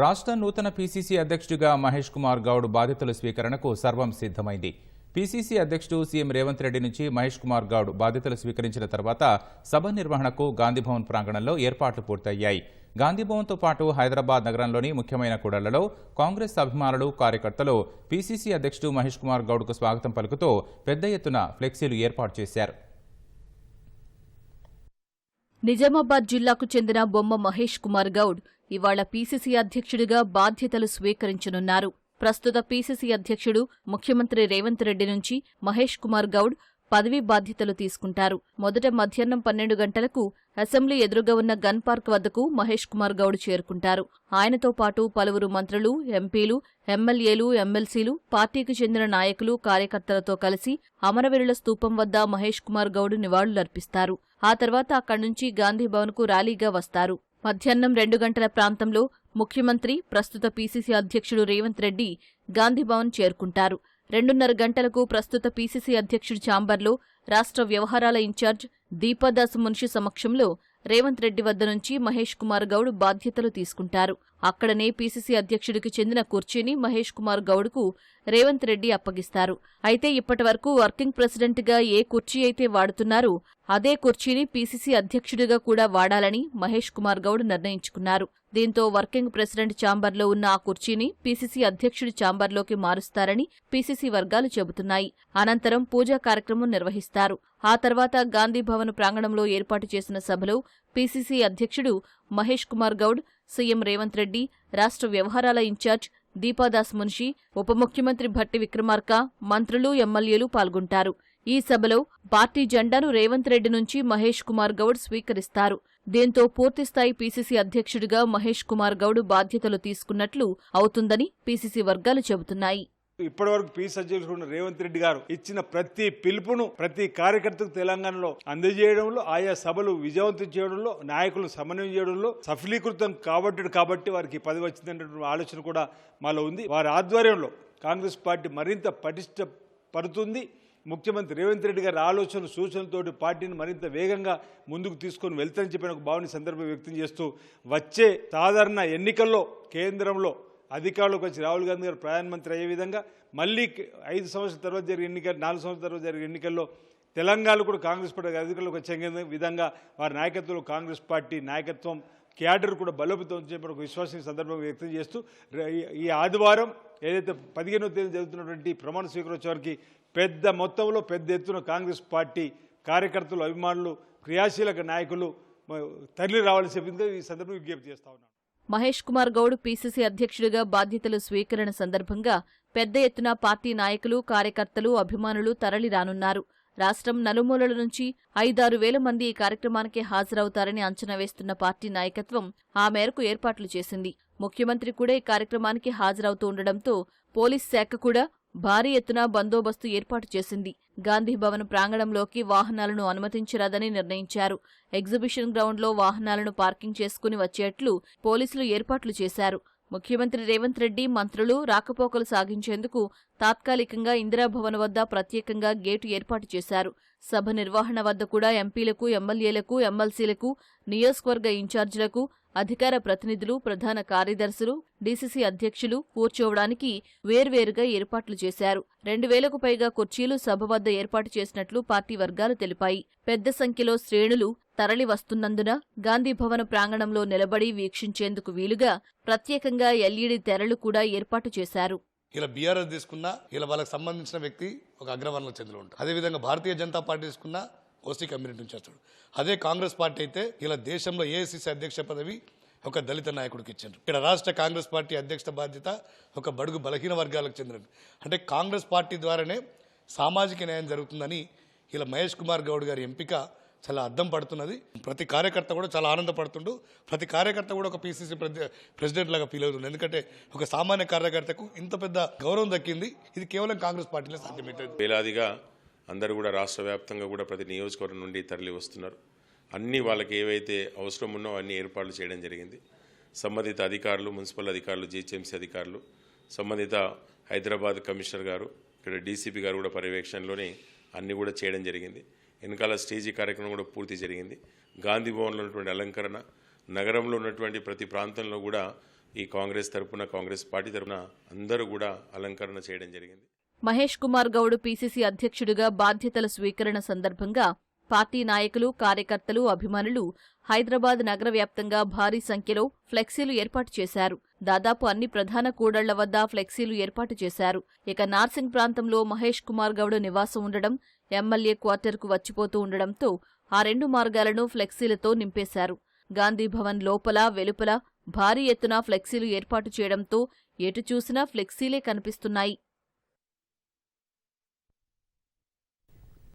రాష్ట్ర నూతన పీసీసీ అధ్యక్షుడిగా మహేష్ కుమార్ గౌడ్ బాధ్యతల స్వీకరణకు సర్వం సిద్ధమైంది. పీసీసీ అధ్యక్షుడు సీఎం రేవంత్ రెడ్డి నుంచి మహేష్ కుమార్ గౌడ్ బాధ్యతలు స్వీకరించిన తర్వాత సభ నిర్వహణకు గాంధీభవన్ ప్రాంగణంలో ఏర్పాట్లు పూర్తయ్యాయి. గాంధీభవన్తో పాటు హైదరాబాద్ నగరంలోని ముఖ్యమైన కూడళ్ళలో కాంగ్రెస్ అభిమానులు కార్యకర్తలు పీసీసీ అధ్యక్షుడు మహేష్ కుమార్ గౌడ్కు స్వాగతం పలుకుతూ పెద్ద ఎత్తున ఫ్లెక్సీలు ఏర్పాటు చేశారు. నిజామాబాద్ జిల్లాకు చెందిన బొమ్మ మహేష్ కుమార్ గౌడ్ ఇవాళ పీసీసీ అధ్యక్షుడిగా బాధ్యతలు స్వీకరించనున్నారు. ప్రస్తుత పీసీసీ అధ్యక్షుడు ముఖ్యమంత్రి రేవంత్ రెడ్డి నుంచి మహేష్ కుమార్ గౌడ్ పదవీ బాధ్యతలు తీసుకుంటారు. మొదట మధ్యాహ్నం పన్నెండు గంటలకు అసెంబ్లీ ఎదురుగా ఉన్న గన్ పార్క్ వద్దకు మహేష్ కుమార్ గౌడ్ చేరుకుంటారు. ఆయనతో పాటు పలువురు మంత్రులు ఎంపీలు ఎమ్మెల్యేలు ఎమ్మెల్సీలు పార్టీకి చెందిన నాయకులు కార్యకర్తలతో కలిసి అమరవీరుల స్తూపం వద్ద మహేష్ కుమార్ గౌడ్ నివాళులర్పిస్తారు. ఆ తర్వాత అక్కడి నుంచి గాంధీభవన్కు ర్యాలీగా వస్తారు. మధ్యాహ్నం రెండు గంటల ప్రాంతంలో ముఖ్యమంత్రి ప్రస్తుత పీసీసీ అధ్యక్షుడు రేవంత్ రెడ్డి గాంధీభవన్ చేరుకుంటారు. రెండున్నర గంటలకు ప్రస్తుత పీసీసీ అధ్యక్షుడి ఛాంబర్లో రాష్ట్ర వ్యవహారాల ఇన్ఛార్జ్ దీపాదాస్ మున్షి సమక్షంలో రేవంత్ రెడ్డి వద్ద నుంచి మహేష్ కుమార్ గౌడ్ బాధ్యతలు తీసుకుంటారు. అక్కడనే పీసీసీ అధ్యక్షుడికి చెందిన కుర్చీని మహేష్ కుమార్ గౌడ్కు రేవంత్ రెడ్డి అప్పగిస్తారు. అయితే ఇప్పటివరకు వర్కింగ్ ప్రెసిడెంట్గా ఏ కుర్చీ అయితే వాడుతున్నారో అదే కుర్చీని పీసీసీ అధ్యక్షుడిగా కూడా వాడాలని మహేష్ కుమార్ గౌడ్ నిర్ణయించుకున్నారు. దీంతో వర్కింగ్ ప్రెసిడెంట్ ఛాంబర్లో ఉన్న ఆ కుర్చీని పీసీసీ అధ్యక్షుడి ఛాంబర్లోకి మారుస్తారని పీసీసీ వర్గాలు చెబుతున్నాయి. అనంతరం పూజా కార్యక్రమం నిర్వహిస్తారు. ఆ తర్వాత గాంధీభవన్ ప్రాంగణంలో ఏర్పాటు చేసిన సభలో పీసీసీ అధ్యక్షుడు మహేష్ కుమార్ గౌడ్ సీఎం రేవంత్ రెడ్డి రాష్ట్ర వ్యవహారాల ఇన్ఛార్జ్ దీపాదాస్ మున్షి ఉప ముఖ్యమంత్రి భట్టి విక్రమార్క మంత్రులు ఎమ్మెల్యేలు పాల్గొంటారు. ఈ సభలో పార్టీ జెండాను రేవంత్ రెడ్డి నుంచి మహేష్ కుమార్ గౌడ్ స్వీకరిస్తారు. దీంతో పూర్తిస్థాయి పీసీసీ అధ్యక్షుడిగా మహేష్ కుమార్ గౌడ్ బాధ్యతలు తీసుకున్నట్లు అవుతుందని పీసీసీ వర్గాలు చెబుతున్నాయి. ఇప్పటివరకు పీ అధ్యక్షుడు రేవంత్ రెడ్డి గారు ఇచ్చిన ప్రతి పిలుపును ప్రతి కార్యకర్తకు తెలంగాణలో అందజేయడంలో ఆయా సభలు విజయవంతం చేయడంలో నాయకులను సమన్వయం చేయడంలో సఫలీకృతం కాబట్టి కాబట్టి వారికి పది పదవి వచ్చిందనేటువంటి ఆలోచన కూడా మాలో ఉంది. వారి ఆధ్వర్యంలో కాంగ్రెస్ పార్టీ మరింత పటిష్ట పడుతుంది ముఖ్యమంత్రి రేవంత్ రెడ్డి గారి ఆలోచన సూచనలతోటి పార్టీని మరింత వేగంగా ముందుకు తీసుకొని వెళ్తారని చెప్పిన ఒక భావన సందర్భం వ్యక్తం చేస్తూ వచ్చే సాధారణ ఎన్నికల్లో కేంద్రంలో అధికారులకు వచ్చి రాహుల్ గాంధీ గారు ప్రధానమంత్రి అయ్యే విధంగా మళ్ళీ ఐదు సంవత్సరాల తర్వాత జరిగే ఎన్నికలు నాలుగు సంవత్సరాల తర్వాత జరిగే ఎన్నికల్లో తెలంగాణలో కూడా కాంగ్రెస్ పార్టీ అధికారులకు వచ్చే విధంగా వారి నాయకత్వంలో కాంగ్రెస్ పార్టీ నాయకత్వం క్యాడర్ కూడా బలోపేతం చెప్పిన ఒక విశ్వాసం సందర్భంగా వ్యక్తం చేస్తూ ఈ ఆదివారం ఏదైతే పదిహేనో తేదీ జరుగుతున్నటువంటి ప్రమాణ స్వీకారోత్సవానికి పెద్ద మొత్తంలో పెద్ద ఎత్తున కాంగ్రెస్ పార్టీ కార్యకర్తలు అభిమానులు క్రియాశీలక నాయకులు తరలి రావాల్సి ఈ సందర్భంగా విజ్ఞప్తి చేస్తా ఉన్నాను. మహేష్ కుమార్ గౌడ్ పీసీసీ అధ్యక్షుడిగా బాధ్యతలు స్వీకరణ సందర్భంగా పెద్ద ఎత్తున పార్టీ నాయకులు కార్యకర్తలు అభిమానులు తరలి రానున్నారు. రాష్ట్రం నలుమూలల నుంచి ఐదారు వేల మంది ఈ కార్యక్రమానికి హాజరవుతారని అంచనా వేస్తున్న పార్టీ నాయకత్వం ఆ మేరకు ఏర్పాట్లు చేసింది. ముఖ్యమంత్రి కూడా ఈ కార్యక్రమానికి హాజరవుతూ ఉండడంతో పోలీస్ శాఖ కూడా భారీ ఎత్తున బందోబస్తు ఏర్పాటు చేసింది. గాంధీభవన్ ప్రాంగణంలోకి వాహనాలను అనుమతించరాదని నిర్ణయించారు. ఎగ్జిబిషన్ గ్రౌండ్లో వాహనాలను పార్కింగ్ చేసుకుని వచ్చేట్లు పోలీసులు ఏర్పాట్లు చేశారు. ముఖ్యమంత్రి రేవంత్ రెడ్డి మంత్రులు రాకపోకలు సాగించేందుకు తాత్కాలికంగా ఇందిరాభవన్ వద్ద ప్రత్యేకంగా గేటు ఏర్పాటు చేశారు. సభ నిర్వహణ వద్ద కూడా ఎంపీలకు ఎమ్మెల్యేలకు ఎమ్మెల్సీలకు నియోజకవర్గ ఇన్ఛార్జీలకు అధికార ప్రతినిధులు ప్రధాన కార్యదర్శులు డీసీసీ అధ్యక్షులు కూర్చోవడానికి వేర్వేరుగా ఏర్పాట్లు చేశారు. రెండు వేలకు పైగా కుర్చీలు సభ వద్ద ఏర్పాటు చేసినట్లు పార్టీ వర్గాలు తెలిపాయి. పెద్ద సంఖ్యలో శ్రేణులు తరలి వస్తున్నందున గాంధీభవన్ ప్రాంగణంలో నిలబడి వీక్షించేందుకు వీలుగా ప్రత్యేకంగా ఎల్ఈడీ తెరలు కూడా ఏర్పాటు చేశారు. ఇలా బీఆర్ఎస్ తీసుకున్నా ఇలా వాళ్ళకి సంబంధించిన వ్యక్తి ఒక అగ్రవర్ణ చెందిన ఉంటాడు. అదేవిధంగా భారతీయ జనతా పార్టీ తీసుకున్నా ఓసీ కమ్యూనిటీ నుంచి వస్తాడు. అదే కాంగ్రెస్ పార్టీ అయితే ఇలా దేశంలో ఏఐసిసి అధ్యక్ష పదవి ఒక దళిత నాయకుడికి ఇచ్చారు ఇక్కడ రాష్ట్ర కాంగ్రెస్ పార్టీ అధ్యక్ష బాధ్యత ఒక బడుగు బలహీన వర్గాలకు చెందిన అంటే కాంగ్రెస్ పార్టీ ద్వారానే సామాజిక న్యాయం జరుగుతుందని ఇలా మహేష్ కుమార్ గౌడ్ గారి ఎంపిక చాలా అద్దం పడుతున్నది. ప్రతి కార్యకర్త కూడా చాలా ఆనందపడుతుండు. ప్రతి కార్యకర్త కూడా ఒక పీసీసీ ప్రెసిడెంట్ లాగా ఫీల్ అవుతుంది ఎందుకంటే ఒక సామాన్య కార్యకర్తకు ఇంత పెద్ద గౌరవం దక్కింది. ఇది కేవలం కాంగ్రెస్ పార్టీలో సాధ్యమవుతుంది. వేలాదిగా అందరూ కూడా రాష్ట్ర వ్యాప్తంగా కూడా ప్రతి నియోజకవర్గం నుండి తరలి వస్తున్నారు. అన్ని వాళ్ళకి ఏవైతే అవసరం ఉన్నో అన్ని ఏర్పాట్లు చేయడం జరిగింది. సంబంధిత అధికారులు మున్సిపల్ అధికారులు జీహెచ్ఎంసీ అధికారులు సంబంధిత హైదరాబాద్ కమిషనర్ గారు ఇక్కడ డీసీపీ గారు కూడా పర్యవేక్షణలోనే అన్ని కూడా చేయడం జరిగింది. వెనకాల స్టేజీ కార్యక్రమం కూడా పూర్తి జరిగింది. గాంధీ భవన్లో ఉన్నటువంటి అలంకరణ నగరంలో ఉన్నటువంటి ప్రతి ప్రాంతంలో కూడా ఈ కాంగ్రెస్ తరఫున కాంగ్రెస్ పార్టీ తరపున అందరూ కూడా అలంకరణ చేయడం జరిగింది. మహేష్ కుమార్ గౌడ్ పీసీసీ అధ్యక్షుడిగా బాధ్యతల స్వీకరణ సందర్భంగా పార్టీ నాయకులు కార్యకర్తలు అభిమానులు హైదరాబాద్ నగర వ్యాప్తంగా భారీ సంఖ్యలో ఫ్లెక్సీలు ఏర్పాటు చేశారు. దాదాపు అన్ని ప్రధాన కూడళ్ళ వద్ద ఫ్లెక్సీలు ఏర్పాటు చేశారు. ఇక నార్సింగ్ ప్రాంతంలో మహేష్ కుమార్ గౌడ్ నివాసం ఉండడం ఎమ్మెల్యే క్వార్టర్కు వచ్చిపోతూ ఉండడంతో ఆ రెండు మార్గాలను ఫ్లెక్సీలతో నింపేశారు. గాంధీభవన్ లోపల వెలుపల భారీ ఎత్తున ఫ్లెక్సీలు ఏర్పాటు చేయడంతో ఎటు చూసినా ఫ్లెక్సీలే కనిపిస్తున్నాయి.